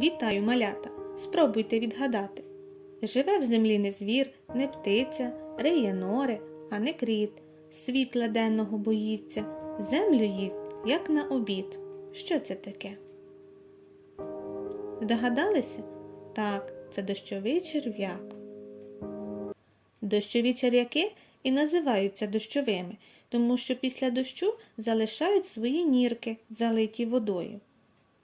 Вітаю, малята! Спробуйте відгадати. Живе в землі не звір, не птиця, риє нори, а не кріт. Світла денного боїться, землю їсть, як на обід. Що це таке? Здогадалися? Так, це дощовий черв'як. Дощові черв'яки і називаються дощовими, тому що після дощу залишають свої нірки, залиті водою.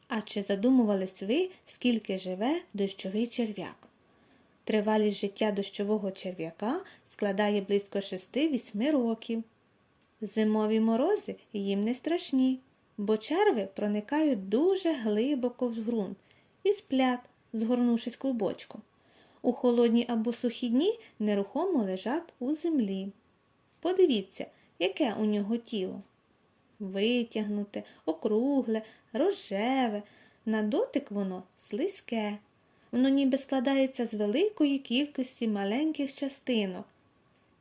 А чи задумувались ви, скільки живе дощовий черв'як? Тривалість життя дощового черв'яка складає близько 6-8 років. Зимові морози їм не страшні, бо черви проникають дуже глибоко в ґрунт і сплять, згорнувшись клубочком. У холодні або сухі дні нерухомо лежать у землі. Подивіться, яке у нього тіло. Витягнуте, округле, рожеве, на дотик воно слизьке. Воно ніби складається з великої кількості маленьких частинок.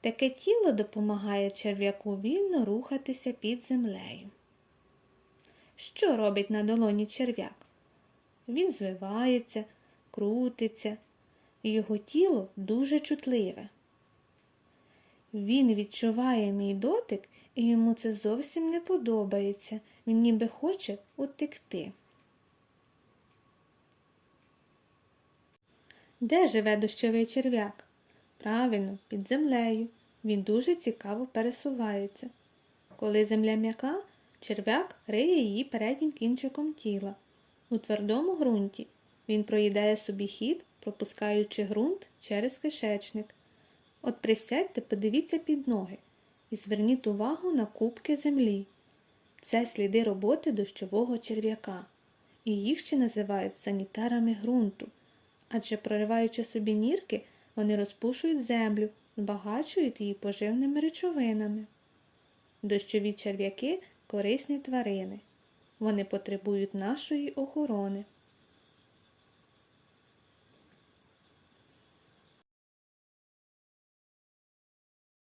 Таке тіло допомагає черв'яку вільно рухатися під землею. Що робить на долоні черв'як? Він звивається, крутиться, його тіло дуже чутливе. Він відчуває мій дотик, і йому це зовсім не подобається. Він ніби хоче утекти. Де живе дощовий черв'як? Правильно, під землею. Він дуже цікаво пересувається. Коли земля м'яка, черв'як риє її переднім кінчиком тіла. У твердому ґрунті він проїдає собі хід, пропускаючи ґрунт через кишечник. От присядьте, подивіться під ноги і зверніть увагу на кубки землі. Це сліди роботи дощового черв'яка, і їх ще називають санітарами ґрунту, адже прориваючи собі нірки, вони розпушують землю, збагачують її поживними речовинами. Дощові черв'яки корисні тварини. Вони потребують нашої охорони.